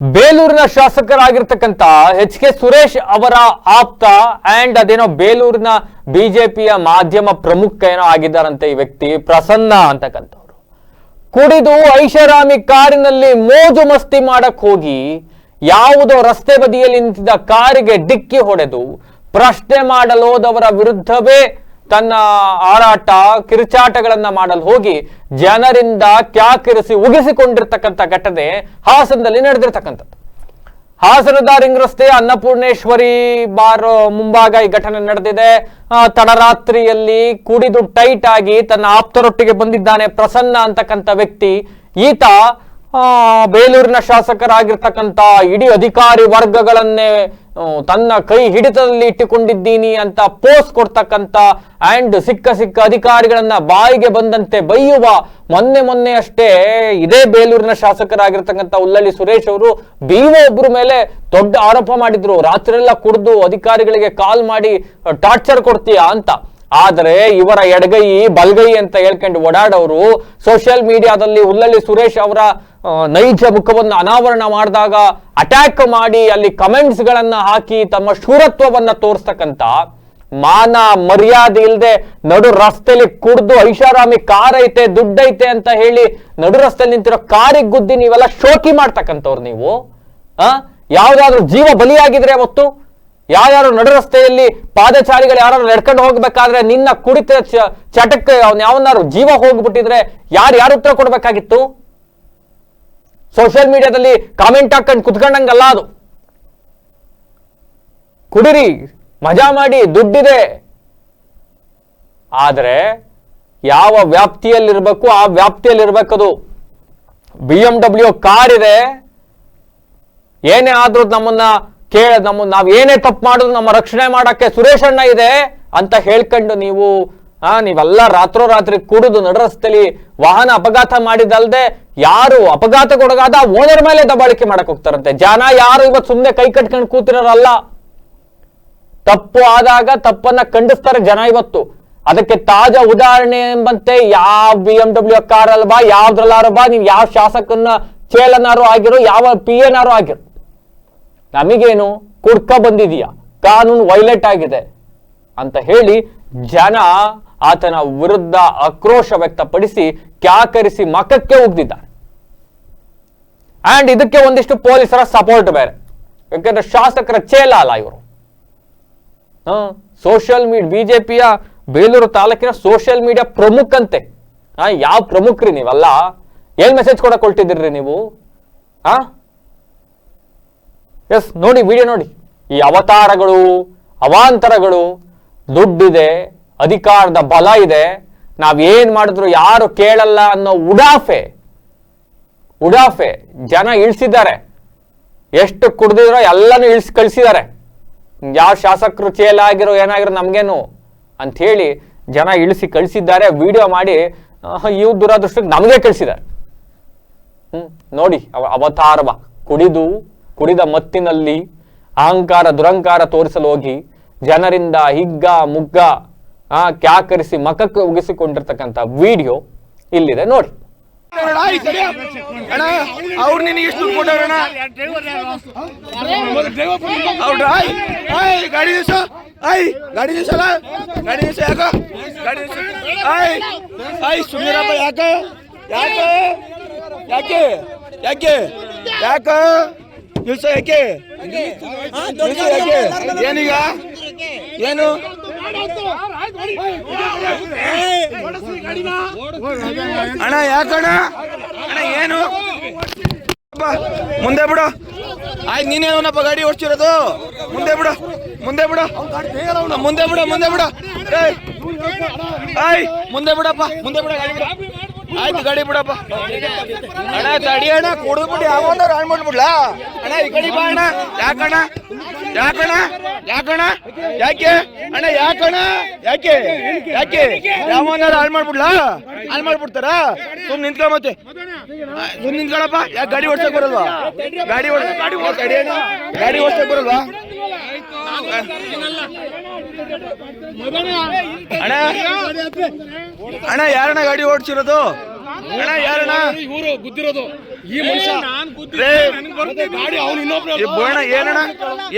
ಬೇಲೂರಿನ ಶಾಸಕರಾಗಿರ್ತಕ್ಕಂಥ H K Suresh ಅವರ ಆಪ್ತ ಅಂಡ್ ಅದೇನೋ ಬೇಲೂರಿನ ಬಿಜೆಪಿಯ ಮಾಧ್ಯಮ ಪ್ರಮುಖ ಏನೋ ಆಗಿದ್ದಾರಂತೆ ಈ ವ್ಯಕ್ತಿ, ಪ್ರಸನ್ನ ಅಂತಕ್ಕಂಥವ್ರು. ಕುಡಿದು ಐಷಾರಾಮಿ ಕಾರಿನಲ್ಲಿ ಮೋಜು ಮಸ್ತಿ ಮಾಡಕ್ ಹೋಗಿ ಯಾವುದೋ ರಸ್ತೆ ಬದಿಯಲ್ಲಿ ನಿಂತಿದ್ದ ಕಾರಿಗೆ ಡಿಕ್ಕಿ ಹೊಡೆದು ಪ್ರಶ್ನೆ ಮಾಡಲೋದವರ ವಿರುದ್ಧವೇ ತನ್ನ ಆರಾಟ, ಕಿರುಚಾಟಗಳನ್ನ ಮಾಡಲು ಹೋಗಿ ಜನರಿಂದ ಕ್ಯಾಕಿರಿಸಿ ಉಗಿಸಿಕೊಂಡಿರ್ತಕ್ಕಂಥ ಘಟನೆ ಹಾಸನದಲ್ಲಿ ನಡೆದಿರ್ತಕ್ಕಂಥದ್ದು. ಹಾಸನದ ರಿಂಗ್ ರಸ್ತೆ ಅನ್ನಪೂರ್ಣೇಶ್ವರಿ ಬಾರ್ ಮುಂಭಾಗ ಈ ಘಟನೆ ನಡೆದಿದೆ. ತಡರಾತ್ರಿಯಲ್ಲಿ ಕುಡಿದು ಟೈಟ್ ಆಗಿ ತನ್ನ ಆಪ್ತರೊಟ್ಟಿಗೆ ಬಂದಿದ್ದಾನೆ ಪ್ರಸನ್ನ ಅಂತಕ್ಕಂಥ ವ್ಯಕ್ತಿ. ಈತ ಆ, ಬೇಲೂರಿನ ಶಾಸಕರಾಗಿರ್ತಕ್ಕಂಥ ಇಡೀ ಅಧಿಕಾರಿ ವರ್ಗಗಳನ್ನೇ ತನ್ನ ಕೈ ಹಿಡಿತದಲ್ಲಿ ಇಟ್ಟುಕೊಂಡಿದ್ದೀನಿ ಅಂತ ಪೋಸ್ಟ್ ಕೊಡ್ತಕ್ಕಂಥ ಅಂಡ್ ಸಿಕ್ಕ ಸಿಕ್ಕ ಅಧಿಕಾರಿಗಳನ್ನ ಬಾಯಿಗೆ ಬಂದಂತೆ ಬೈಯುವ ಮೊನ್ನೆ ಮೊನ್ನೆ ಅಷ್ಟೇ ಇದೇ ಬೇಲೂರಿನ ಶಾಸಕರಾಗಿರ್ತಕ್ಕಂಥ ಉಲ್ಲಳ್ಳಿ ಸುರೇಶ್ ಅವರು ಬಿಒ ಒಬ್ಬರ ಮೇಲೆ ದೊಡ್ಡ ಆರೋಪ ಮಾಡಿದ್ರು. ರಾತ್ರಿಯೆಲ್ಲ ಕುಡಿದು ಅಧಿಕಾರಿಗಳಿಗೆ ಕಾಲ್ ಮಾಡಿ ಟಾರ್ಚರ್ ಕೊಡ್ತೀಯಾ ಅಂತ. ಆದರೆ ಇವರ ಎಡಗೈ, ಬಲ್ಗೈ ಅಂತ ಹೇಳ್ಕೊಂಡು ಓಡಾಡೋರು ಸೋಷಿಯಲ್ ಮೀಡಿಯಾದಲ್ಲಿ ಉಲ್ಲಳ್ಳಿ ಸುರೇಶ್ ಅವರ ನೈಜ ಮುಖವನ್ನು ಅನಾವರಣ ಮಾಡಿದಾಗ ಅಟ್ಯಾಕ್ ಮಾಡಿ ಅಲ್ಲಿ ಕಮೆಂಟ್ಸ್ ಗಳನ್ನ ಹಾಕಿ ತಮ್ಮ ಶೂರತ್ವವನ್ನ ತೋರಿಸ್ತಕ್ಕಂಥ ಮಾನ ಮರ್ಯಾದೆ ಇಲ್ಲದೆ ನಡು ರಸ್ತೆಯಲ್ಲಿ ಕುಡ್ದು ಐಷಾರಾಮಿ ಕಾರ್ ಐತೆ ದುಡ್ಡೈತೆ ಅಂತ ಹೇಳಿ ನಡು ರಸ್ತೆಯಲ್ಲಿ ನಿಂತಿರೋ ಕಾರಿಗೆ ಗುದ್ದಿ ನೀವೆಲ್ಲ ಶೋಕಿ ಮಾಡ್ತಕ್ಕಂಥವ್ರು ನೀವು, ಆ? ಯಾವ್ದಾದ್ರು ಜೀವ ಬಲಿಯಾಗಿದ್ರೆ ಅವತ್ತು ಯಾರ್ಯಾರು ನಡು ರಸ್ತೆಯಲ್ಲಿ ಪಾದಚಾರಿಗಳು ಯಾರು ನಡ್ಕೊಂಡು ಹೋಗ್ಬೇಕಾದ್ರೆ ನಿನ್ನ ಕುಡಿತ ಚಟಕ್ಕೆ ಅವ್ನ ಯಾವನಾರು ಜೀವ ಹೋಗ್ಬಿಟ್ಟಿದ್ರೆ ಯಾರು ಯಾರು ಉತ್ತರ ಕೊಡ್ಬೇಕಾಗಿತ್ತು? ಸೋಷಿಯಲ್ ಮೀಡಿಯಾದಲ್ಲಿ ಕಾಮೆಂಟ್ ಹಾಕೊಂಡು ಕುತ್ಕೊಂಡಂಗಲ್ಲ ಅದು. ಕುಡಿರಿ, ಮಜಾ ಮಾಡಿ, ದುಡ್ಡಿದೆ. ಆದರೆ ಯಾವ ವ್ಯಾಪ್ತಿಯಲ್ಲಿರ್ಬೇಕು, ಆ ವ್ಯಾಪ್ತಿಯಲ್ಲಿರ್ಬೇಕದು. ಬಿ ಎಂ ಡಬ್ಲ್ಯೂ ಕಾರ್ ಇದೆ ಏನೇ ಆದ್ರೂ ನಮ್ಮನ್ನ ಕೇಳ ನಮ್ಮ ನಾವು ಏನೇ ತಪ್ಪು ಮಾಡಿದ್ರು ನಮ್ಮ ರಕ್ಷಣೆ ಮಾಡಕ್ಕೆ ಸುರೇಶ್ ಅಣ್ಣ ಇದೆ ಅಂತ ಹೇಳ್ಕೊಂಡು ನೀವು, ಆ, ನೀವೆಲ್ಲ ರಾತ್ರೋರಾತ್ರಿ ಕುಡಿದು ನಡರಸ್ತಲಿ ವಾಹನ ಅಪಘಾತ ಮಾಡಿದಲ್ದೆ ಯಾರು ಅಪಘಾತಕ್ಕೊಳಗಾದ ಓನರ್ ಮೇಲೆ ದಬಾಳಿಕೆ ಮಾಡಕ್ ಹೋಗ್ತಾರಂತೆ. ಜನ ಯಾರು ಇವತ್ತು ಸುಮ್ಮನೆ ಕೈ ಕಟ್ಕೊಂಡು ಕೂತಿರೋರಲ್ಲ. ತಪ್ಪು ಆದಾಗ ತಪ್ಪನ್ನ ಖಂಡಿಸ್ತಾರೆ ಜನ ಇವತ್ತು. ಅದಕ್ಕೆ ತಾಜಾ ಉದಾಹರಣೆ ಎಂಬಂತೆ ಯಾವ ಬಿ ಎಂ ಡಬ್ಲ್ಯೂ ಕಾರ್ ಅಲ್ವಾ, ಯಾವ್ದ್ರಲ್ಲಾರು ಬಾ ನೀನ್ ಯಾವ ಶಾಸಕನ ಚೇಲನಾರು ಆಗಿರೋ, ಯಾವ ಪಿ ಎನಾರು ಆಗಿರೋ ನಮಗೇನು ಕುಡ್ಕ ಬಂದಿದೀಯ? ಕಾನೂನು ವೈಲೇಟ್ ಆಗಿದೆ ಅಂತ ಹೇಳಿ ಜನ ಆತನ ವಿರುದ್ಧ ಆಕ್ರೋಶ ವ್ಯಕ್ತಪಡಿಸಿ ಕ್ಯಾಕರಿಸಿ ಮಕಕ್ಕೆ ಉಗ್ದಿದ್ದಾರೆ ಅಂಡ್ ಇದಕ್ಕೆ ಒಂದಿಷ್ಟು ಪೊಲೀಸರ ಸಪೋರ್ಟ್ ಬೇರೆ. ಯಾಕಂದ್ರೆ ಶಾಸಕರ ಚೇಲ ಅಲ್ಲ ಇವರು. ಸೋಷಿಯಲ್ ಮೀಡಿಯಾ ಬಿಜೆಪಿಯ ಬೇಲೂರು ತಾಲೂಕಿನ ಸೋಷಿಯಲ್ ಮೀಡಿಯಾ ಪ್ರಮುಖಂತೆ. ಯಾವ ಪ್ರಮುಖರಿ ನೀವಲ್ಲ? ಏನ್ ಮೆಸೇಜ್ ಕೂಡ ಕೊಟ್ಟಿದ್ದೀರಿ ನೀವು? ಆ ಎಸ್ ನೋಡಿ ವಿಡಿಯೋ ನೋಡಿ. ಈ ಅವತಾರಗಳು, ಅವಾಂತರಗಳು, ದುಡ್ಡಿದೆ, ಅಧಿಕಾರದ ಬಲ ಇದೆ. ನಾವೇನು ಮಾಡಿದ್ರು ಯಾರು ಕೇಳಲ್ಲ ಅನ್ನೋ ಉಡಾಫೆ ಉಡಾಫೆ, ಜನ ಇಳಿಸಿದ್ದಾರೆ. ಎಷ್ಟು ಕುಡ್ದಿದ್ರೋ ಎಲ್ಲನೂ ಇಳಿಸಿ ಕಳಿಸಿದ್ದಾರೆ. ಯಾವ ಶಾಸಕರು ಚೇಲಾಗಿರೋ ಏನಾಗಿರೋ ನಮಗೇನು ಅಂಥೇಳಿ ಜನ ಇಳಿಸಿ ಕಳಿಸಿದ್ದಾರೆ. ವಿಡಿಯೋ ಮಾಡಿ ಇವು ದುರಾದೃಷ್ಟಕ್ಕೆ ನಮಗೆ ಕಳಿಸಿದ್ದಾರೆ. ಹ್ಞೂ ನೋಡಿ, ಅವ, ಅವತಾರವ ಕುಡಿದು ಕುಡಿದ ಮತ್ತಿನಲ್ಲಿ ಅಹಂಕಾರ ದುರಂಕಾರ ತೋರಿಸಲು ಹೋಗಿ ಜನರಿಂದ ಹಿಗ್ಗ ಮುಗ್ಗ ಆ ಕ್ಯಾಕರಿಸಿ ಮಖಕ್ಕೆ ಉಗಿಸಿಕೊಂಡಿರ್ತಕ್ಕಂಥ ವಿಡಿಯೋ ಇಲ್ಲಿದೆ ನೋಡಿ ಅವ್ರು ನಿನಗೆ ಎಷ್ಟು ದುಡ್ಡು ಕೊಟ್ಟವ್ರಣ್ಣ ಅವ್ರ ಗಾಡಿ ದಿವಸ ಐ ಗಾಡಿ ದಿವಸ ಅಲ್ಲ ಗಾಡಿ ದಿವಸ ಯಾಕ ಗಾಡಿ ದಿವಸ ಐ ಐ ಸುಮೀರಪ್ಪ ಯಾಕ ಯಾಕ ಯಾಕೆ ಯಾಕೆ ಯಾಕ ದಿವಸ ಯಾಕೆ? ಏನೀಗ? ಏನು? ಅಣ್ಣ ಯಾಕಣ್ಣ? ಅಣ್ಣ ಏನು? ಮುಂದೆ ಬಿಡು. ಆಯ್ತು ನೀನೇನಪ್ಪ ಗಾಡಿ ಓಡ್ಸಿರೋದು? ಮುಂದೆ ಬಿಡು ಮುಂದೆ ಬಿಡು. ಮುಂದೆ ಬಿಡು ಮುಂದೆ ಬಿಡು. ಏಯ್ ಮುಂದೆ ಬಿಡಪ್ಪ ಮುಂದೆ ಬಿಡ ಗಾಡಿ ಬಿಡು. ಆಯ್ತು, ಗಾಡಿ ಬಿಡಪ್ಪ. ಅಣ್ಣ ತಡಿ ಅಣ್ಣ ಕುಡಿದ್ಬಿಟ್ಟು ಯಾವನ್ನ ಹಾಳು ಮಾಡ್ಬಿಡ್ಲಾ? ಅಣ್ಣ, ಈ ಕಡೆ ಬಾ ಅಣ್ಣ. ಯಾಕಣ್ಣ? ಯಾಕಣ್ಣ? ಯಾಕಣ್ಣ? ಯಾಕೆ? ಅಣ್ಣ, ಯಾಕಣ್ಣ? ಯಾಕೆ? ಯಾಕೆ? ಯಾವನ್ನಾರು ಹಾಳು ಮಾಡ್ಬಿಡ್ಲಾ? ಹಾಳು ಮಾಡ್ಬಿಡ್ತಾರ? ಸುಮ್ ನಿಂತ್ಕೊ ಮತ್ತೆ. ಸುಮ್ ನಿಂತ್ಕೊಳಪ್ಪ. ಯಾಕೆ ಗಾಡಿ ಓಡ್ಸಕ್ ಬರಲ್ವಾ? ಗಾಡಿ ಓಡ್ ಗಾಡಿ ಓಡ್ ತಡಿ ಅಣ್ಣ ಗಾಡಿ ಓಡ್ಸಕ್ ಬರಲ್ವಾ? ಅಣ್ಣ ಯಾರಣ್ಣ ಗಾಡಿ ಓಡಿಸಿರೋದು? ಅಣ್ಣ, ಯಾರಣ್ಣ? ಇವರು ಗುದ್ದಿರೋದು ಈ ಮನುಷ್ಯ ಗಾಡಿ ಅವನು ಇನ್ನೊಬ್ರು ಬೋಣ ಏನಣ್ಣ?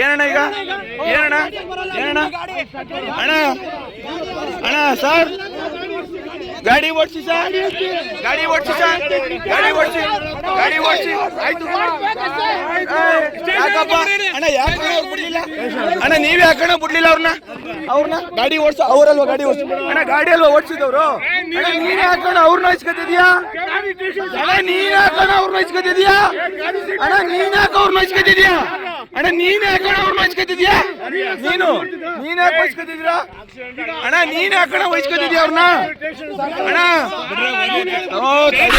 ಏನಣ್ಣ ಈಗ? ಏನಣ್ಣ? ಏನಣ್ಣ? ಅಣ್ಣ ಅಣ್ಣ, ಸರ್? ಗಾಡಿ ಓಡಿಸಿ ಸರ್. ಗಾಡಿ ಓಡಿಸಿ ಸರ್. ಗಾಡಿ ಓಡಿಸಿ. ಗಾಡಿ ಓಡಿಸಿ. ಆಯ್ತು. ಯಾಕಪ್ಪ? ಅಣ್ಣ, ಯಾಕೆ ಬಿಡ್ಲಿಲ್ಲ? ಅಣ್ಣ, ನೀವ್ ಯಾಕಣ್ಣ ಬಿಡ್ಲಿಲ್ಲ ಅವ್ರನ್ನ? ಅವ್ರನ್ನ? ಗಾಡಿ ಓಡಿಸ. ಅವರಲ್ವಾ ಗಾಡಿ ಓಡಿಸಿ? ಅಣ್ಣ, ಗಾಡಿ ಅಲ್ವಾ ಓಡಿಸಿದವ್ರು? ನೀನ್ ಯಾಕಣ್ಣ ಅವ್ರನ್ನ ಇಸ್ಕೊತಿದ್ಯಾ? ಅಣ್ಣ ನೀನ್ ಯಾಕಣ್ಣ ಅವ್ರನ್ನ ಇಸ್ಕೊತಿದ್ಯಾ? ಅಣ್ಣ ನೀನ್ ಯಾಕೆ ಅವ್ರನ್ನ ಇಸ್ಕೊತಿದ್ಯಾ? ಅಣ್ಣ ನೀನ್ ಯಾಕಣ್ಣ ಅವ್ರು ಇಸ್ಕೊತಿದ್ಯಾ ನೀನು ನೀನ್ ಯಾಕೆ ಅಣ್ಣ ನೀನ್ ಯಾಕಣ್ಣ ಬಯಸ್ಕೊತಿದ್ಯಾ ಅವ್ರನ್ನ ಅಣ್ಣ.